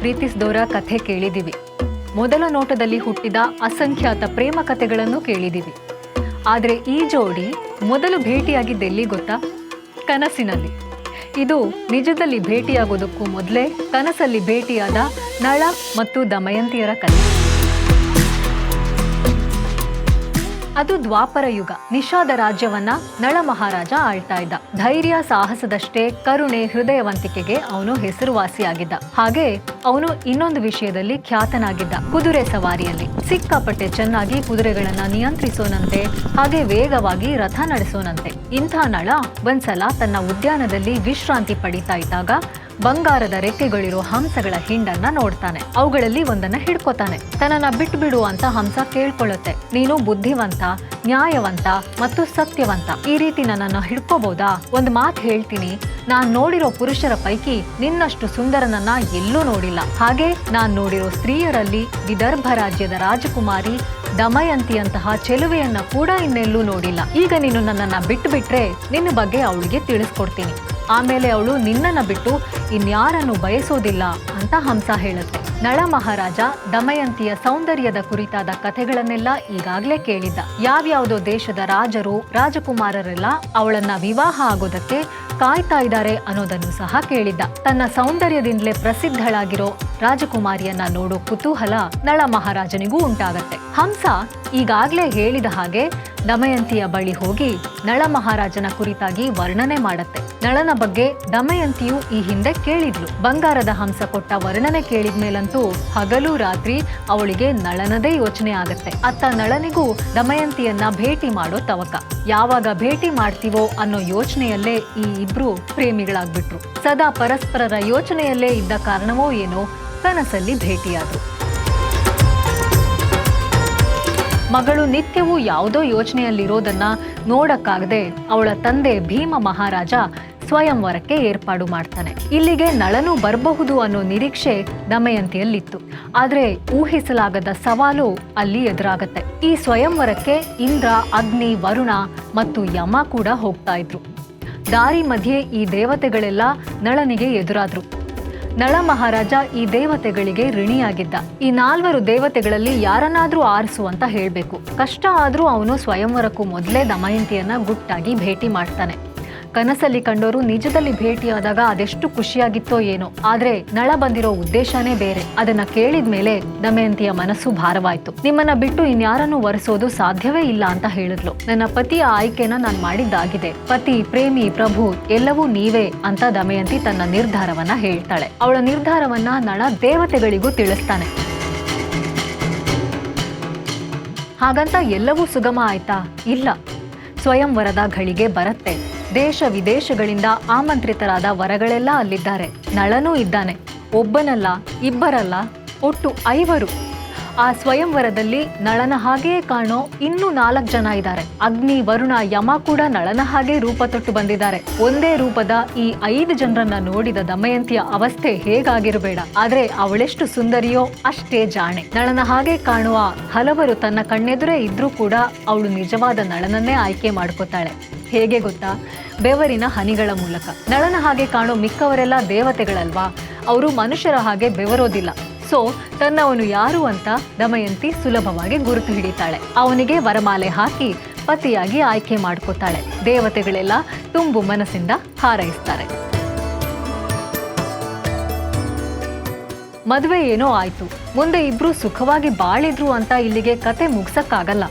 ಪ್ರೀತಿಸಿದವರ ಕಥೆ ಕೇಳಿದಿವಿ ಮೊದಲ ನೋಟದಲ್ಲಿ ಹುಟ್ಟಿದ ಅಸಂಖ್ಯಾತ ಪ್ರೇಮ ಕಥೆಗಳನ್ನು ಕೇಳಿದಿವಿ ಆದರೆ ಈ ಜೋಡಿ ಮೊದಲು ಭೇಟಿಯಾಗಿದ್ದೆಲ್ಲಿ ಗೊತ್ತಾ? ಕನಸಿನಲ್ಲಿ. ಇದು ನಿಜದಲ್ಲಿ ಭೇಟಿಯಾಗೋದಕ್ಕೂ ಮೊದಲೇ ಕನಸಲ್ಲಿ ಭೇಟಿಯಾದ ನಳ ಮತ್ತು ದಮಯಂತಿಯರ ಕಥೆ. ಅದು ದ್ವಾಪರ ಯುಗ. ನಿಷಾದ ರಾಜ್ಯವನ್ನ ನಳ ಮಹಾರಾಜ ಆಳ್ತಾ ಇದ್ದ. ಧೈರ್ಯ ಸಾಹಸದಷ್ಟೇ ಕರುಣೆ ಹೃದಯವಂತಿಕೆಗೆ ಅವನು ಹೆಸರುವಾಸಿಯಾಗಿದ್ದ. ಹಾಗೆ ಅವನು ಇನ್ನೊಂದು ವಿಷಯದಲ್ಲಿ ಖ್ಯಾತನಾಗಿದ್ದ. ಕುದುರೆ ಸವಾರಿಯಲ್ಲಿ. ಸಿಕ್ಕಾಪಟ್ಟೆ ಚೆನ್ನಾಗಿ ಕುದುರೆಗಳನ್ನ ನಿಯಂತ್ರಿಸೋನಂತೆ, ಹಾಗೆ ವೇಗವಾಗಿ ರಥ ನಡೆಸೋನಂತೆ. ಇಂಥ ನಳ ಒಂದ್ಸಲ ತನ್ನ ಉದ್ಯಾನದಲ್ಲಿ ವಿಶ್ರಾಂತಿ ಪಡಿತಾ ಇದ್ದಾಗ ಬಂಗಾರದ ರೆಕ್ಕೆಗಳಿರೋ ಹಂಸಗಳ ಹಿಂಡನ್ನ ನೋಡ್ತಾನೆ. ಅವುಗಳಲ್ಲಿ ಒಂದನ್ನ ಹಿಡ್ಕೋತಾನೆ. ತನ್ನನ್ನ ಬಿಟ್ಟು ಬಿಡು ಅಂತ ಹಂಸ ಕೇಳ್ಕೊಳ್ಳುತ್ತೆ. ನೀನು ಬುದ್ಧಿವಂತ, ನ್ಯಾಯವಂತ ಮತ್ತು ಸತ್ಯವಂತ. ಈ ರೀತಿ ನನ್ನನ್ನು ಹಿಡ್ಕೋಬಹುದಾ ಒಂದ್ ಮಾತು ಹೇಳ್ತೀನಿ. ನಾನ್ ನೋಡಿರೋ ಪುರುಷರ ಪೈಕಿ ನಿನ್ನಷ್ಟು ಸುಂದರನನ್ನ ಎಲ್ಲೂ ನೋಡಿಲ್ಲ. ಹಾಗೆ ನಾನ್ ನೋಡಿರೋ ಸ್ತ್ರೀಯರಲ್ಲಿ ವಿದರ್ಭ ರಾಜ್ಯದ ರಾಜಕುಮಾರಿ ದಮಯಂತಿಯಂತಹ ಚೆಲುವೆಯನ್ನ ಕೂಡ ಇನ್ನೆಲ್ಲೂ ನೋಡಿಲ್ಲ. ಈಗ ನೀನು ನನ್ನನ್ನ ಬಿಟ್ಟು ಬಿಟ್ರೆ ನಿನ್ನ ಬಗ್ಗೆ ಅವಳಿಗೆ ತಿಳಿಸ್ಕೊಡ್ತೀನಿ. ಆಮೇಲೆ ಅವಳು ನಿನ್ನನ್ನ ಬಿಟ್ಟು ಇನ್ಯಾರನ್ನು ಬಯಸೋದಿಲ್ಲ ಅಂತ ಹಂಸ ಹೇಳುತ್ತೆ ನಳ ಮಹಾರಾಜ ದಮಯಂತಿಯ ಸೌಂದರ್ಯದ ಕುರಿತಾದ ಕಥೆಗಳನ್ನೆಲ್ಲ ಈಗಾಗಲೇ ಕೇಳಿದ್ದ. ಯಾವ್ಯಾವುದೋ ದೇಶದ ರಾಜರು, ರಾಜಕುಮಾರರೆಲ್ಲ ಅವಳನ್ನ ವಿವಾಹ ಆಗೋದಕ್ಕೆ ಕಾಯ್ತಾ ಇದ್ದಾರೆ ಅನ್ನೋದನ್ನು ಸಹ ಕೇಳಿದ್ದ. ತನ್ನ ಸೌಂದರ್ಯದಿಂದಲೇ ಪ್ರಸಿದ್ಧಳಾಗಿರೋ ರಾಜಕುಮಾರಿಯನ್ನ ನೋಡೋ ಕುತೂಹಲ ನಳ ಮಹಾರಾಜನಿಗೂ ಉಂಟಾಗತ್ತೆ. ಹಂಸ ಈಗಾಗ್ಲೇ ಹೇಳಿದ ಹಾಗೆ ದಮಯಂತಿಯ ಬಳಿ ಹೋಗಿ ನಳ ಮಹಾರಾಜನ ಕುರಿತಾಗಿ ವರ್ಣನೆ ಮಾಡತ್ತೆ. ನಳನ ಬಗ್ಗೆ ದಮಯಂತಿಯು ಈ ಹಿಂದೆ ಕೇಳಿದ್ಲು. ಬಂಗಾರದ ಹಂಸ ಕೊಟ್ಟ ವರ್ಣನೆ ಕೇಳಿದ ಮೇಲಂತೂ ಹಗಲು ರಾತ್ರಿ ಅವಳಿಗೆ ನಳನದೇ ಯೋಚನೆ ಆಗತ್ತೆ. ಅತ್ತ ನಳನಿಗೂ ದಮಯಂತಿಯನ್ನ ಭೇಟಿ ಮಾಡೋ ತವಕ. ಯಾವಾಗ ಭೇಟಿ ಮಾಡ್ತೀವೋ ಅನ್ನೋ ಯೋಚನೆಯಲ್ಲೇ ಈ ಇಬ್ರು ಪ್ರೇಮಿಗಳಾಗ್ಬಿಟ್ರು. ಸದಾ ಪರಸ್ಪರರ ಯೋಚನೆಯಲ್ಲೇ ಇದ್ದ ಕಾರಣವೋ ಏನೋ ಕನಸಲ್ಲಿ ಭೇಟಿಯಾದ್ರು. ಮಗಳು ನಿತ್ಯವೂ ಯಾವುದೋ ಯೋಚನೆಯಲ್ಲಿರೋದನ್ನ ನೋಡಕ್ಕಾಗದೆ ಅವಳ ತಂದೆ ಭೀಮ ಮಹಾರಾಜ ಸ್ವಯಂವರಕ್ಕೆ ಏರ್ಪಾಡು ಮಾಡ್ತಾನೆ. ಇಲ್ಲಿಗೆ ನಳನು ಬರಬಹುದು ಅನ್ನೋ ನಿರೀಕ್ಷೆ ದಮಯಂತಿಯಲ್ಲಿತ್ತು ಆದ್ರೆ ಊಹಿಸಲಾಗದ ಸವಾಲು ಅಲ್ಲಿ ಎದುರಾಗತ್ತೆ. ಈ ಸ್ವಯಂವರಕ್ಕೆ ಇಂದ್ರ, ಅಗ್ನಿ, ವರುಣ ಮತ್ತು ಯಮ ಕೂಡ ಹೋಗ್ತಾ ಇದ್ರು. ದಾರಿ ಮಧ್ಯೆ ಈ ದೇವತೆಗಳೆಲ್ಲ ನಳನಿಗೆ ಎದುರಾದ್ರು. ನಳ ಮಹಾರಾಜ ಈ ದೇವತೆಗಳಿಗೆ ಋಣಿಯಾಗಿದ್ದ. ಈ ನಾಲ್ವರು ದೇವತೆಗಳಲ್ಲಿ ಯಾರನ್ನಾದ್ರೂ ಆರಿಸು ಅಂತ ಹೇಳ್ಬೇಕು. ಕಷ್ಟ ಆದ್ರೂ ಅವನು ಸ್ವಯಂವರಕ್ಕೂ ಮೊದಲೇ ದಮಯಂತಿಯನ್ನ ಗುಟ್ಟಾಗಿ ಭೇಟಿ ಮಾಡ್ತಾನೆ. ಕನಸಲ್ಲಿ ಕಂಡೋರು ನಿಜದಲ್ಲಿ ಭೇಟಿಯಾದಾಗ ಅದೆಷ್ಟು ಖುಷಿಯಾಗಿತ್ತೋ ಏನೋ. ಆದ್ರೆ ನಳ ಬಂದಿರೋ ಉದ್ದೇಶನೇ ಬೇರೆ. ಅದನ್ನ ಕೇಳಿದ ಮೇಲೆ ದಮಯಂತಿಯ ಮನಸ್ಸು ಭಾರವಾಯ್ತು. ನಿಮ್ಮನ್ನ ಬಿಟ್ಟು ಇನ್ಯಾರನ್ನು ಒರೆಸೋದು ಸಾಧ್ಯವೇ ಇಲ್ಲ ಅಂತ ಹೇಳಿದ್ಲು. ನನ್ನ ಪತಿಯ ಆಯ್ಕೆನ ನಾನ್ ಮಾಡಿದ್ದಾಗಿದೆ. ಪತಿ, ಪ್ರೇಮಿ, ಪ್ರಭು, ಎಲ್ಲವೂ ನೀವೇ ಅಂತ ದಮಯಂತಿ ತನ್ನ ನಿರ್ಧಾರವನ್ನ ಹೇಳ್ತಾಳೆ. ಅವಳ ನಿರ್ಧಾರವನ್ನ ನಳ ದೇವತೆಗಳಿಗೂ ತಿಳಿಸ್ತಾನೆ. ಹಾಗಂತ ಎಲ್ಲವೂ ಸುಗಮ ಆಯ್ತಾ? ಇಲ್ಲ. ಸ್ವಯಂವರದ ಘಳಿಗೆ ಬರತ್ತೆ. ದೇಶ ವಿದೇಶಗಳಿಂದ ಆಮಂತ್ರಿತರಾದ ವರಗಳೆಲ್ಲ ಅಲ್ಲಿದ್ದಾರೆ. ನಳನೂ ಇದ್ದಾನೆ. ಒಬ್ಬನಲ್ಲ, ಇಬ್ಬರಲ್ಲ, ಒಟ್ಟು ಐವರು. ಆ ಸ್ವಯಂವರದಲ್ಲಿ ನಳನ ಹಾಗೆಯೇ ಕಾಣೋ ಇನ್ನೂ ನಾಲ್ಕು ಜನ ಇದ್ದಾರೆ. ಅಗ್ನಿ, ವರುಣ, ಯಮ ಕೂಡ ನಳನ ಹಾಗೆ ರೂಪ ತೊಟ್ಟು ಬಂದಿದ್ದಾರೆ. ಒಂದೇ ರೂಪದ ಈ ಐದು ಜನರನ್ನ ನೋಡಿದ ದಮಯಂತಿಯ ಅವಸ್ಥೆ ಹೇಗಾಗಿರಬೇಡ. ಆದ್ರೆ ಅವಳೆಷ್ಟು ಸುಂದರಿಯೋ ಅಷ್ಟೇ ಜಾಣೆ. ನಳನ ಹಾಗೆ ಕಾಣುವ ಹಲವರು ತನ್ನ ಕಣ್ಣೆದುರೇ ಇದ್ರೂ ಕೂಡ ಅವಳು ನಿಜವಾದ ನಳನನ್ನೇ ಆಯ್ಕೆ ಮಾಡ್ಕೋತಾಳೆ. ಹೇಗೆ ಗೊತ್ತಾ? ಬೆವರಿನ ಹನಿಗಳ ಮೂಲಕ. ನಳನ ಹಾಗೆ ಕಾಣೋ ಮಿಕ್ಕವರೆಲ್ಲ ದೇವತೆಗಳಲ್ವಾ? ಅವರು ಮನುಷ್ಯರ ಹಾಗೆ ಬೆವರೋದಿಲ್ಲ. ಸೊ, ತನ್ನವನು ಯಾರು ಅಂತ ದಮಯಂತಿ ಸುಲಭವಾಗಿ ಗುರುತು ಹಿಡಿತಾಳೆ. ಅವನಿಗೆ ವರಮಾಲೆ ಹಾಕಿ ಪತಿಯಾಗಿ ಆಯ್ಕೆ ಮಾಡ್ಕೋತಾಳೆ. ದೇವತೆಗಳೆಲ್ಲ ತುಂಬು ಮನಸ್ಸಿಂದ ಹಾರೈಸ್ತಾರೆ. ಮದುವೆ ಏನೋ ಆಯ್ತು. ಮುಂದೆ ಇಬ್ರು ಸುಖವಾಗಿ ಬಾಳಿದ್ರು ಅಂತ ಇಲ್ಲಿಗೆ ಕತೆ ಮುಗ್ಸಕ್ಕಾಗಲ್ಲ.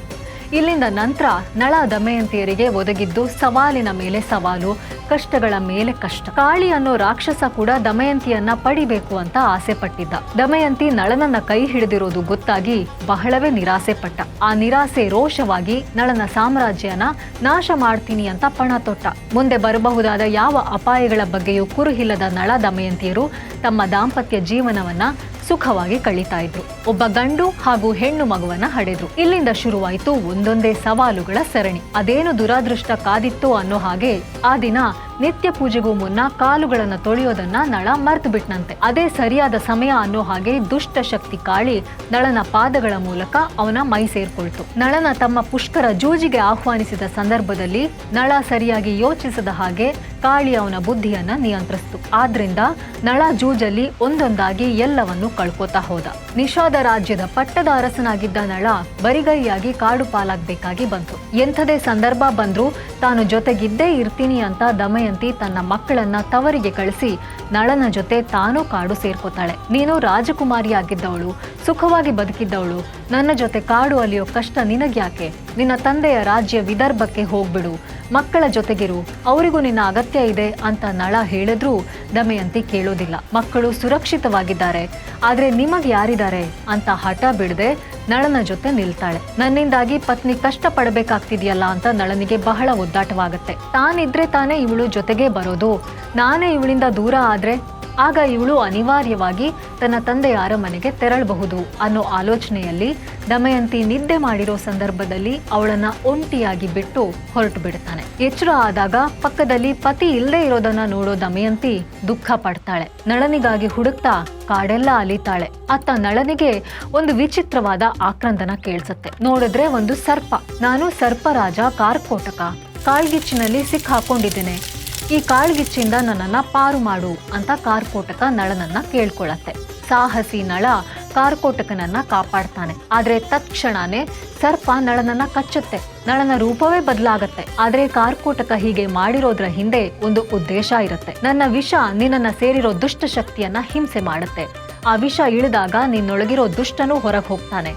ಇಲ್ಲಿಂದ ನಂತರ ನಳ ದಮಯಂತಿಯರಿಗೆ ಒದಗಿದ್ದು ಸವಾಲಿನ ಮೇಲೆ ಸವಾಲು, ಕಷ್ಟಗಳ ಮೇಲೆ ಕಷ್ಟ. ಕಾಳಿ ಅನ್ನೋ ರಾಕ್ಷಸ ಕೂಡ ದಮಯಂತಿಯನ್ನ ಪಡಿಬೇಕು ಅಂತ ಆಸೆ ಪಟ್ಟಿದ್ದ ದಮಯಂತಿ ನಳನನ್ನ ಕೈ ಹಿಡಿದಿರೋದು ಗೊತ್ತಾಗಿ ಬಹಳವೇ ನಿರಾಸೆ ಪಟ್ಟ ಆ ನಿರಾಸೆ ರೋಷವಾಗಿ ನಳನ ಸಾಮ್ರಾಜ್ಯನ ನಾಶ ಮಾಡ್ತೀನಿ ಅಂತ ಪಣ ತೊಟ್ಟ. ಮುಂದೆ ಬರಬಹುದಾದ ಯಾವ ಅಪಾಯಗಳ ಬಗ್ಗೆಯೂ ಕುರುಹಿಲ್ಲದ ನಳ ದಮಯಂತಿಯರು ತಮ್ಮ ದಾಂಪತ್ಯ ಜೀವನವನ್ನ ಸುಖವಾಗಿ ಕಳೀತಾ ಇದ್ರು. ಒಬ್ಬ ಗಂಡು ಹಾಗೂ ಹೆಣ್ಣು ಮಗುವನ್ನ ಹಡೆದ್ರು. ಇಲ್ಲಿಂದ ಶುರುವಾಯಿತು ಒಂದೊಂದೇ ಸವಾಲುಗಳ ಸರಣಿ. ಅದೇನು ದುರಾದೃಷ್ಟ ಕಾದಿತ್ತು ಅನ್ನೋ ಹಾಗೆ ಆ ದಿನ ನಿತ್ಯ ಪೂಜೆಗೂ ಮುನ್ನ ಕಾಲುಗಳನ್ನು ತೊಳೆಯೋದನ್ನ ನಳ ಮರ್ತು ಬಿಟ್ನಂತೆ ಅದೇ ಸರಿಯಾದ ಸಮಯ ಅನ್ನೋ ಹಾಗೆ ದುಷ್ಟ ಶಕ್ತಿ ಕಾಳಿ ನಳನ ಪಾದಗಳ ಮೂಲಕ ಅವನ ಮೈ ಸೇರ್ಕೊಳ್ತು. ನಳನ ತಮ್ಮ ಪುಷ್ಕರ ಜೂಜಿಗೆ ಆಹ್ವಾನಿಸಿದ ಸಂದರ್ಭದಲ್ಲಿ ನಳ ಸರಿಯಾಗಿ ಯೋಚಿಸದ ಹಾಗೆ ಕಾಳಿ ಅವನ ಬುದ್ಧಿಯನ್ನ ನಿಯಂತ್ರಿಸ್ತು. ಆದ್ರಿಂದ ನಳ ಜೂಜಲ್ಲಿ ಒಂದೊಂದಾಗಿ ಎಲ್ಲವನ್ನು ಕಳ್ಕೋತಾ ಹೋದ. ನಿಷಾದ ರಾಜ್ಯದ ಪಟ್ಟದ ಅರಸನಾಗಿದ್ದ ನಳ ಬರಿಗೈಯಾಗಿ ಕಾಡು ಪಾಲಾಗಬೇಕಾಗಿ ಬಂತು. ಎಂಥದೇ ಸಂದರ್ಭ ಬಂದ್ರೂ ತಾನು ಜೊತೆಗಿದ್ದೇ ಇರ್ತೀನಿ ಅಂತ ದಮಯಂತಿ ತನ್ನ ಮಕ್ಕಳನ್ನ ತವರಿಗೆ ಕಳಿಸಿ ನಳನ ಜೊತೆ ತಾನೂ ಕಾಡು ಸೇರ್ಕೋತಾಳೆ. ನೀನು ರಾಜಕುಮಾರಿ ಆಗಿದ್ದವಳು ಸುಖವಾಗಿ ಬದುಕಿದ್ದವಳು. ನನ್ನ ಜೊತೆ ಕಾಡು ಅಲಿಯೋ ಕಷ್ಟ ನಿನಗ್ಯಾಕೆ? ನಿನ್ನ ತಂದೆಯ ರಾಜ್ಯ ವಿದರ್ಭಕ್ಕೆ ಹೋಗ್ಬಿಡು. ಮಕ್ಕಳ ಜೊತೆಗಿರು. ಅವರಿಗೂ ನಿನ್ನ ಅಗತ್ಯ ಇದೆ ಅಂತ ನಳ ಹೇಳಿದ್ರೂ ದಮಯಂತಿ ಕೇಳೋದಿಲ್ಲ. ಮಕ್ಕಳು ಸುರಕ್ಷಿತವಾಗಿದ್ದಾರೆ. ಆದ್ರೆ ನಿಮಗೆ ಯಾರಿದ್ದಾರೆ ಅಂತ ಹಠ ಬಿಡದೆ ನಳನ ಜೊತೆ ನಿಲ್ತಾಳೆ. ನನ್ನಿಂದಾಗಿ ಪತ್ನಿ ಕಷ್ಟ ಪಡಬೇಕಾಗ್ತಿದ್ಯಲ್ಲ ಅಂತ ನಳನಿಗೆ ಬಹಳ ಒದ್ದಾಟವಾಗತ್ತೆ. ತಾನಿದ್ರೆ ತಾನೇ ಇವಳು ಜೊತೆಗೆ ಬರೋದು. ನಾನೇ ಇವಳಿಂದ ದೂರ ಆದ್ರೆ ಆಗ ಇವಳು ಅನಿವಾರ್ಯವಾಗಿ ತನ್ನ ತಂದೆಯ ಅರಮನೆಗೆ ತೆರಳಬಹುದು ಅನ್ನೋ ಆಲೋಚನೆಯಲ್ಲಿ ದಮಯಂತಿ ನಿದ್ದೆ ಮಾಡಿರೋ ಸಂದರ್ಭದಲ್ಲಿ ಅವಳನ್ನ ಒಂಟಿಯಾಗಿ ಬಿಟ್ಟು ಹೊರಟು ಬಿಡ್ತಾನೆ. ಎಚ್ಚರ ಆದಾಗ ಪಕ್ಕದಲ್ಲಿ ಪತಿ ಇಲ್ಲದೆ ಇರೋದನ್ನ ನೋಡೋ ದಮಯಂತಿ ದುಃಖ ಪಡ್ತಾಳೆ. ನಳನಿಗಾಗಿ ಹುಡುಕ್ತಾ ಕಾಡೆಲ್ಲ ಅಲಿತಾಳೆ. ಅತ್ತ ನಳನಿಗೆ ಒಂದು ವಿಚಿತ್ರವಾದ ಆಕ್ರಂದನ ಕೇಳಿಸುತ್ತೆ. ನೋಡಿದ್ರೆ ಒಂದು ಸರ್ಪ. ನಾನು ಸರ್ಪರಾಜ ಕಾರ್ಕೋಟಕ. ಕಾಳ್ಗಿಚ್ಚಿನಲ್ಲಿ ಸಿಕ್ ಹಾಕೊಂಡಿದ್ದೇನೆ ಈ ಕಾಳ್ಗಿಚ್ಚಿಂದ ನನ್ನನ್ನ ಪಾರು ಮಾಡು ಅಂತ ಕಾರ್ಕೋಟಕ ನಳನನ್ನ ಕೇಳ್ಕೊಳತ್ತೆ. ಸಾಹಸಿ ನಳ ಕಾರ್ಕೋಟಕನನ್ನ ಕಾಪಾಡ್ತಾನೆ. ಆದ್ರೆ ತತ್ಕ್ಷಣನೇ ಸರ್ಪ ನಳನನ್ನ ಕಚ್ಚುತ್ತೆ. ನಳನ ರೂಪವೇ ಬದಲಾಗತ್ತೆ. ಆದ್ರೆ ಕಾರ್ಕೋಟಕ ಹೀಗೆ ಮಾಡಿರೋದ್ರ ಹಿಂದೆ ಒಂದು ಉದ್ದೇಶ ಇರುತ್ತೆ. ನನ್ನ ವಿಷ ನಿನ್ನನ್ನ ಸೇರಿರೋ ದುಷ್ಟ ಶಕ್ತಿಯನ್ನ ಹಿಂಸೆ ಮಾಡುತ್ತೆ. ಆ ವಿಷ ಇಳಿದಾಗ ನಿನ್ನೊಳಗಿರೋ ದುಷ್ಟನು ಹೊರಗೆ ಹೋಗ್ತಾನೆ.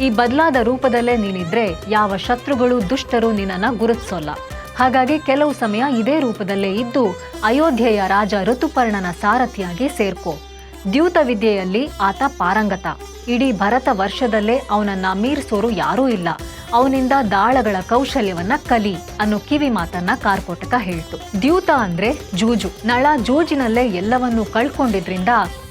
ಈ ಬದಲಾದ ರೂಪದಲ್ಲೇ ನೀನಿದ್ರೆ ಯಾವ ಶತ್ರುಗಳು ದುಷ್ಟರು ನಿನ್ನನ್ನ ಗುರುತಿಸೋಲ್ಲ. ಹಾಗಾಗಿ ಕೆಲವು ಸಮಯ ಇದೇ ರೂಪದಲ್ಲೇ ಇದ್ದು ಅಯೋಧ್ಯೆಯ ರಾಜ ಋತುಪರ್ಣನ ಸಾರಥಿಯಾಗಿ ಸೇರ್ಕೊ. ದ್ಯೂತ ವಿದ್ಯೆಯಲ್ಲಿ ಆತ ಪಾರಂಗತ. ಇಡೀ ಭರತ ವರ್ಷದಲ್ಲೇ ಅವನನ್ನ ಮೀರಿಸೋರು ಯಾರೂ ಇಲ್ಲ. ಅವನಿಂದ ದಾಳಗಳ ಕೌಶಲ್ಯವನ್ನ ಕಲಿ ಅನ್ನೋ ಕಿವಿ ಮಾತನ್ನ ಕಾರ್ಕೋಟಕ ಹೇಳ್ತು. ದ್ಯೂತ ಅಂದ್ರೆ ಜೂಜು. ನಳ ಜೂಜಿನಲ್ಲೇ ಎಲ್ಲವನ್ನೂ ಕಳ್ಕೊಂಡಿದ್ರಿಂದ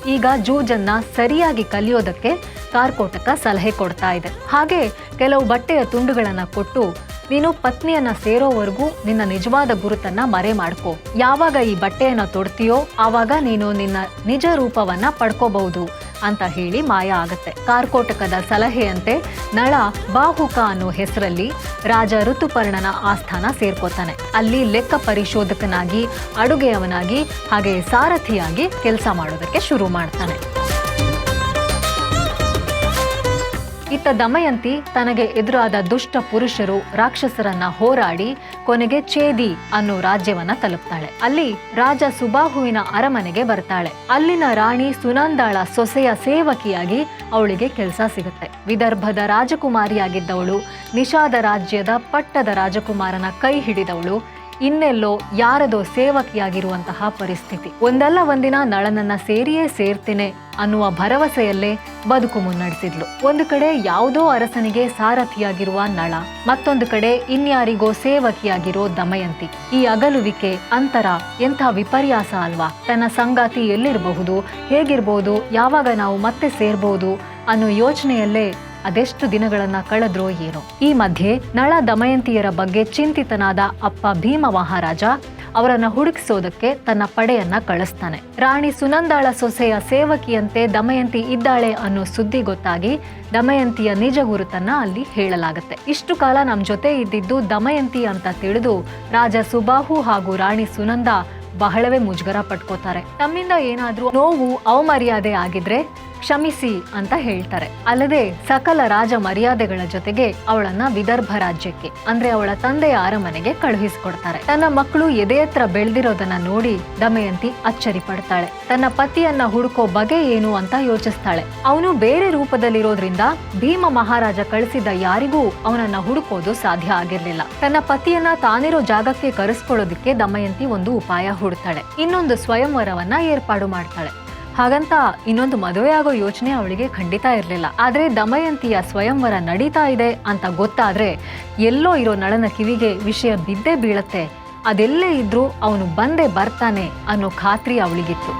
ಈಗ ಜೂಜನ್ನ ಸರಿಯಾಗಿ ಕಲಿಯೋದಕ್ಕೆ ಕಾರ್ಕೋಟಕ ಸಲಹೆ ಕೊಡ್ತಾ ಇದೆ. ಹಾಗೆ ಕೆಲವು ಬಟ್ಟೆಯ ತುಂಡುಗಳನ್ನ ಕೊಟ್ಟು ನೀನು ಪತ್ನಿಯನ್ನ ಸೇರೋವರೆಗೂ ನಿನ್ನ ನಿಜವಾದ ಗುರುತನ್ನ ಮರೆ ಮಾಡ್ಕೋ. ಯಾವಾಗ ಈ ಬಟ್ಟೆಯನ್ನ ತೊಡ್ತೀಯೋ ಆವಾಗ ನೀನು ನಿನ್ನ ನಿಜ ರೂಪವನ್ನ ಪಡ್ಕೋಬಹುದು ಅಂತ ಹೇಳಿ ಮಾಯ ಆಗತ್ತೆ. ಕಾರ್ಕೋಟಕದ ಸಲಹೆಯಂತೆ ನಳ ಬಾಹುಕ ಅನ್ನೋ ಹೆಸರಲ್ಲಿ ರಾಜ ಋತುಪರ್ಣನ ಆಸ್ಥಾನ ಸೇರ್ಕೋತಾನೆ. ಅಲ್ಲಿ ಲೆಕ್ಕ ಪರಿಶೋಧಕನಾಗಿ, ಅಡುಗೆಯವನಾಗಿ, ಹಾಗೆ ಸಾರಥಿಯಾಗಿ ಕೆಲಸ ಮಾಡೋದಕ್ಕೆ ಶುರು ಮಾಡ್ತಾನೆ. ಇತ್ತ ದಮಯಂತಿ ತನಗೆ ಎದುರಾದ ದುಷ್ಟ ಪುರುಷರು ರಾಕ್ಷಸರನ್ನ ಹೋರಾಡಿ ಕೊನೆಗೆ ಛೇದಿ ಅನ್ನೋ ರಾಜ್ಯವನ್ನ ತಲುಪ್ತಾಳೆ. ಅಲ್ಲಿ ರಾಜ ಸುಬಾಹುವಿನ ಅರಮನೆಗೆ ಬರ್ತಾಳೆ. ಅಲ್ಲಿನ ರಾಣಿ ಸುನಂದಾಳ ಸೊಸೆಯ ಸೇವಕಿಯಾಗಿ ಅವಳಿಗೆ ಕೆಲಸ ಸಿಗುತ್ತೆ. ವಿದರ್ಭದ ರಾಜಕುಮಾರಿಯಾಗಿದ್ದವಳು, ನಿಷಾದ ರಾಜ್ಯದ ಪಟ್ಟದ ರಾಜಕುಮಾರನ ಕೈ ಹಿಡಿದವಳು ಇನ್ನೆಲ್ಲೋ ಯಾರದೋ ಸೇವಕಿಯಾಗಿರುವಂತಹ ಪರಿಸ್ಥಿತಿ. ಒಂದಲ್ಲ ಒಂದಿನ ನಳನನ್ನ ಸೇರಿಯೇ ಸೇರ್ತೇನೆ ಅನ್ನುವ ಭರವಸೆಯಲ್ಲೇ ಬದುಕು ಮುನ್ನಡೆಸಿದ್ಲು. ಒಂದು ಕಡೆ ಯಾವುದೋ ಅರಸನಿಗೆ ಸಾರಥಿಯಾಗಿರುವ ನಳ, ಮತ್ತೊಂದು ಕಡೆ ಇನ್ಯಾರಿಗೋ ಸೇವಕಿಯಾಗಿರೋ ದಮಯಂತಿ. ಈ ಅಗಲುವಿಕೆ, ಅಂತರ ಎಂಥ ವಿಪರ್ಯಾಸ ಅಲ್ವಾ? ತನ್ನ ಸಂಗಾತಿ ಎಲ್ಲಿರಬಹುದು, ಹೇಗಿರ್ಬೋದು, ಯಾವಾಗ ನಾವು ಮತ್ತೆ ಸೇರ್ಬೋದು ಅನ್ನೋ ಯೋಚನೆಯಲ್ಲೇ ಅದೆಷ್ಟು ದಿನಗಳನ್ನ ಕಳೆದ್ರೋ ಏನೋ. ಈ ಮಧ್ಯೆ ನಳ ದಮಯಂತಿಯರ ಬಗ್ಗೆ ಚಿಂತಿತನಾದ ಅಪ್ಪ ಭೀಮ ಮಹಾರಾಜ ಅವರನ್ನ ಹುಡುಕಿಸೋದಕ್ಕೆ ತನ್ನ ಪಡೆಯನ್ನ ಕಳಿಸ್ತಾನೆ. ರಾಣಿ ಸುನಂದಾಳ ಸೊಸೆಯ ಸೇವಕಿಯಂತೆ ದಮಯಂತಿ ಇದ್ದಾಳೆ ಅನ್ನೋ ಸುದ್ದಿ ಗೊತ್ತಾಗಿ ದಮಯಂತಿಯ ನಿಜ ಗುರುತನ್ನ ಅಲ್ಲಿ ಹೇಳಲಾಗುತ್ತೆ. ಇಷ್ಟು ಕಾಲ ನಮ್ ಜೊತೆ ಇದ್ದಿದ್ದು ದಮಯಂತಿ ಅಂತ ತಿಳಿದು ರಾಜ ಸುಬಾಹು ಹಾಗೂ ರಾಣಿ ಸುನಂದ ಬಹಳವೇ ಮುಜುಗರ ಪಟ್ಕೋತಾರೆ. ತಮ್ಮಿಂದ ಏನಾದ್ರೂ ನೋವು, ಅವಮರ್ಯಾದೆ ಆಗಿದ್ರೆ ಕ್ಷಮಿಸಿ ಅಂತ ಹೇಳ್ತಾರೆ. ಅಲ್ಲದೆ ಸಕಲ ರಾಜ ಮರ್ಯಾದೆಗಳ ಜೊತೆಗೆ ಅವಳನ್ನ ವಿದರ್ಭ ರಾಜ್ಯಕ್ಕೆ, ಅಂದ್ರೆ ಅವಳ ತಂದೆಯ ಅರಮನೆಗೆ ಕಳುಹಿಸಿಕೊಡ್ತಾರೆ. ತನ್ನ ಮಕ್ಕಳು ಎದೆಯತ್ರ ಬೆಳೆದಿರೋದನ್ನ ನೋಡಿ ದಮಯಂತಿ ಅಚ್ಚರಿ ಪಡ್ತಾಳೆ. ತನ್ನ ಪತಿಯನ್ನ ಹುಡುಕೋ ಬಗೆ ಏನು ಅಂತ ಯೋಚಿಸ್ತಾಳೆ. ಅವನು ಬೇರೆ ರೂಪದಲ್ಲಿರೋದ್ರಿಂದ ಭೀಮ ಮಹಾರಾಜ ಕಳಿಸಿದ ಯಾರಿಗೂ ಅವನನ್ನ ಹುಡುಕೋದು ಸಾಧ್ಯ ಆಗಿರ್ಲಿಲ್ಲ. ತನ್ನ ಪತಿಯನ್ನ ತಾನಿರೋ ಜಾಗಕ್ಕೆ ಕರೆಸ್ಕೊಳ್ಳೋದಕ್ಕೆ ದಮಯಂತಿ ಒಂದು ಉಪಾಯ ಹುಡ್ತಾಳೆ. ಇನ್ನೊಂದು ಸ್ವಯಂವರವನ್ನ ಏರ್ಪಾಡು ಮಾಡ್ತಾಳೆ. ಹಾಗಂತ ಇನ್ನೊಂದು ಮದುವೆ ಆಗೋ ಯೋಚನೆ ಅವಳಿಗೆ ಖಂಡಿತ ಇರಲಿಲ್ಲ. ಆದರೆ ದಮಯಂತಿಯ ಸ್ವಯಂವರ ನಡೀತಾ ಇದೆ ಅಂತ ಗೊತ್ತಾದರೆ ಎಲ್ಲೋ ಇರೋ ನಳನ ಕಿವಿಗೆ ವಿಷಯ ಬಿದ್ದೇ ಬೀಳತ್ತೆ. ಅದೆಲ್ಲೇ ಇದ್ರೂ ಅವನು ಬಂದೇ ಬರ್ತಾನೆ ಅನ್ನೋ ಖಾತ್ರಿ ಅವಳಿಗಿತ್ತು.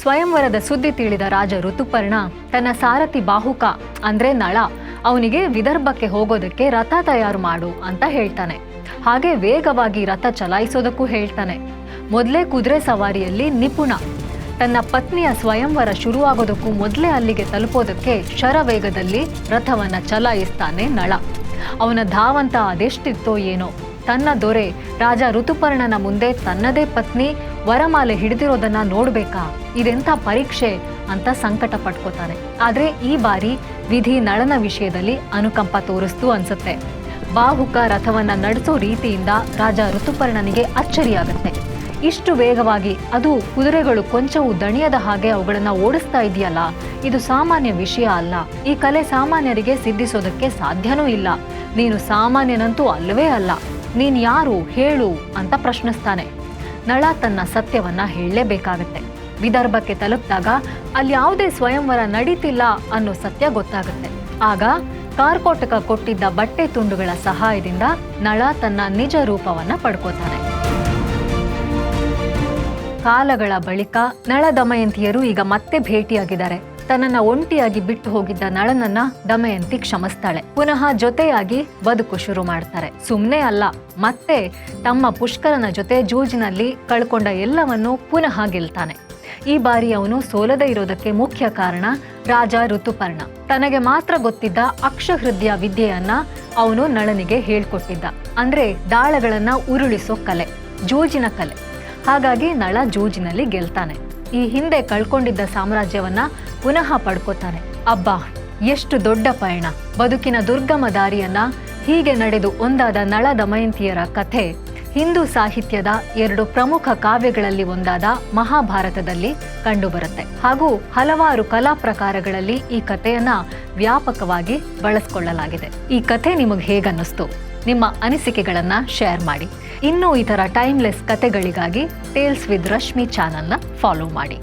ಸ್ವಯಂವರದ ಸುದ್ದಿ ತಿಳಿದ ರಾಜ ಋತುಪರ್ಣ ತನ್ನ ಸಾರಥಿ ಬಾಹುಕ, ಅಂದ್ರೆ ನಳ, ಅವನಿಗೆ ವಿದರ್ಭಕ್ಕೆ ಹೋಗೋದಕ್ಕೆ ರಥ ತಯಾರು ಮಾಡು ಅಂತ ಹೇಳ್ತಾನೆ. ಹಾಗೆ ವೇಗವಾಗಿ ರಥ ಚಲಾಯಿಸೋದಕ್ಕೂ ಹೇಳ್ತಾನೆ. ಮೊದಲೇ ಕುದುರೆ ಸವಾರಿಯಲ್ಲಿ ನಿಪುಣ. ತನ್ನ ಪತ್ನಿಯ ಸ್ವಯಂವರ ಶುರುವಾಗೋದಕ್ಕೂ ಮೊದಲೇ ಅಲ್ಲಿಗೆ ತಲುಪೋದಕ್ಕೆ ಶರವೇಗದಲ್ಲಿ ರಥವನ್ನು ಚಲಾಯಿಸ್ತಾನೆ ನಳ. ಅವನ ಧಾವಂತ ಅದೆಷ್ಟಿತ್ತೋ ಏನೋ. ತನ್ನ ದೊರೆ, ರಾಜ ಋತುಪರ್ಣನ ಮುಂದೆ ತನ್ನದೇ ಪತ್ನಿ, ವರಮಾಲೆ ಹಿಡಿದಿರೋದನ್ನ ನೋಡ್ಬೇಕಾ? ಇದೆಂಥ ಪರೀಕ್ಷೆ ಅಂತ ಸಂಕಟ ಪಟ್ಕೋತಾನೆ. ಆದ್ರೆ ಈ ಬಾರಿ ವಿಧಿ ನಳನ ವಿಷಯದಲ್ಲಿ ಅನುಕಂಪ ತೋರಿಸ್ತು ಅನ್ಸುತ್ತೆ. ಬಾಹುಕ ರಥವನ್ನ ನಡೆಸೋ ರೀತಿಯಿಂದ ರಾಜ ಋತುಪರ್ಣನಿಗೆ ಅಚ್ಚರಿಯಾಗುತ್ತೆ. ಇಷ್ಟು ವೇಗವಾಗಿ. ಅದು ಕುದುರೆಗಳು ಕೊಂಚವೂ ದಣಿಯದ ಹಾಗೆ ಅವುಗಳನ್ನು ಓಡಿಸ್ತಾ ಇದೆಯಲ್ಲ? ಇದು ಸಾಮಾನ್ಯ ವಿಷಯ ಅಲ್ಲ. ಈ ಕಲೆ ಸಾಮಾನ್ಯರಿಗೆ ಸಿದ್ಧಿಸೋದಕ್ಕೆ ಸಾಧ್ಯನೂ ಇಲ್ಲ. ನೀನು ಸಾಮಾನ್ಯನಂತೂ ಅಲ್ಲವೇ ಅಲ್ಲ. ನೀನ್ ಯಾರು, ಹೇಳು ಅಂತ ಪ್ರಶ್ನಿಸ್ತಾನೆ. ನಳ ತನ್ನ ಸತ್ಯವನ್ನ ಹೇಳಲೇಬೇಕಾಗತ್ತೆ. ವಿದರ್ಭಕ್ಕೆ ತಲುಪಿದಾಗ ಅಲ್ಲಿ ಯಾವುದೇ ಸ್ವಯಂವರ ನಡೀತಿಲ್ಲ ಅನ್ನೋ ಸತ್ಯ ಗೊತ್ತಾಗುತ್ತೆ. ಆಗ ಕಾರ್ಕೋಟಕ ಕೊಟ್ಟಿದ್ದ ಬಟ್ಟೆ ತುಂಡುಗಳ ಸಹಾಯದಿಂದ ನಳ ತನ್ನ ನಿಜ ರೂಪವನ್ನ ಪಡ್ಕೋತಾನೆ. ಕಾಲಗಳ ಬಳಿಕ ನಳ ದಮಯಂತಿಯರು ಈಗ ಮತ್ತೆ ಭೇಟಿಯಾಗಿದ್ದಾರೆ. ತನ್ನನ್ನ ಒಂಟಿಯಾಗಿ ಬಿಟ್ಟು ಹೋಗಿದ್ದ ನಳನನ್ನ ದಮಯಂತಿ ಕ್ಷಮಿಸ್ತಾಳೆ. ಪುನಃ ಜೊತೆಯಾಗಿ ಬದುಕು ಶುರು ಮಾಡ್ತಾರೆ. ಸುಮ್ನೆ ಅಲ್ಲ, ಮತ್ತೆ ತಮ್ಮ ಪುಷ್ಕರನ ಜೊತೆ ಜೂಜಿನಲ್ಲಿ ಕಳ್ಕೊಂಡ ಎಲ್ಲವನ್ನೂ ಪುನಃ ಗೆಲ್ತಾನೆ. ಈ ಬಾರಿ ಅವನು ಸೋಲದೇ ಇರೋದಕ್ಕೆ ಮುಖ್ಯ ಕಾರಣ ರಾಜ ಋತುಪರ್ಣ. ತನಗೆ ಮಾತ್ರ ಗೊತ್ತಿದ್ದ ಅಕ್ಷಹೃದಯ ವಿದ್ಯೆಯನ್ನ ಅವನು ನಳನಿಗೆ ಹೇಳ್ಕೊಟ್ಟಿದ್ದ. ಅಂದ್ರೆ ದಾಳಗಳನ್ನ ಉರುಳಿಸೋ ಕಲೆ, ಜೂಜಿನ ಕಲೆ. ಹಾಗಾಗಿ ನಳ ಜೂಜಿನಲ್ಲಿ ಗೆಲ್ತಾನೆ. ಈ ಹಿಂದೆ ಕಳ್ಕೊಂಡಿದ್ದ ಸಾಮ್ರಾಜ್ಯವನ್ನ ಪುನಃ ಪಡ್ಕೋತಾನೆ. ಅಬ್ಬಾ, ಎಷ್ಟು ದೊಡ್ಡ ಪಯಣ. ಬದುಕಿನ ದುರ್ಗಮ ದಾರಿಯನ್ನ ಹೀಗೆ ನಡೆದು ಒಂದಾದ ನಳ ದಮಯಂತಿಯರ ಕಥೆ ಹಿಂದೂ ಸಾಹಿತ್ಯದ ಎರಡು ಪ್ರಮುಖ ಕಾವ್ಯಗಳಲ್ಲಿ ಒಂದಾದ ಮಹಾಭಾರತದಲ್ಲಿ ಕಂಡುಬರುತ್ತೆ. ಹಾಗೂ ಹಲವಾರು ಕಲಾ ಪ್ರಕಾರಗಳಲ್ಲಿ ಈ ಕಥೆಯನ್ನ ವ್ಯಾಪಕವಾಗಿ ಬಳಸ್ಕೊಳ್ಳಲಾಗಿದೆ. ಈ ಕಥೆ ನಿಮಗೆ ಹೇಗನ್ನಿಸ್ತು? ನಿಮ್ಮ ಅನಿಸಿಕೆಗಳನ್ನ ಶೇರ್ ಮಾಡಿ. ಇನ್ನೂ ಈ ಥರ ಟೈಮ್ಲೆಸ್ ಕತೆಗಳಿಗಾಗಿ ಟೇಲ್ಸ್ ವಿತ್ ರಶ್ಮಿ ಚಾನಲ್ನ ಫಾಲೋ ಮಾಡಿ.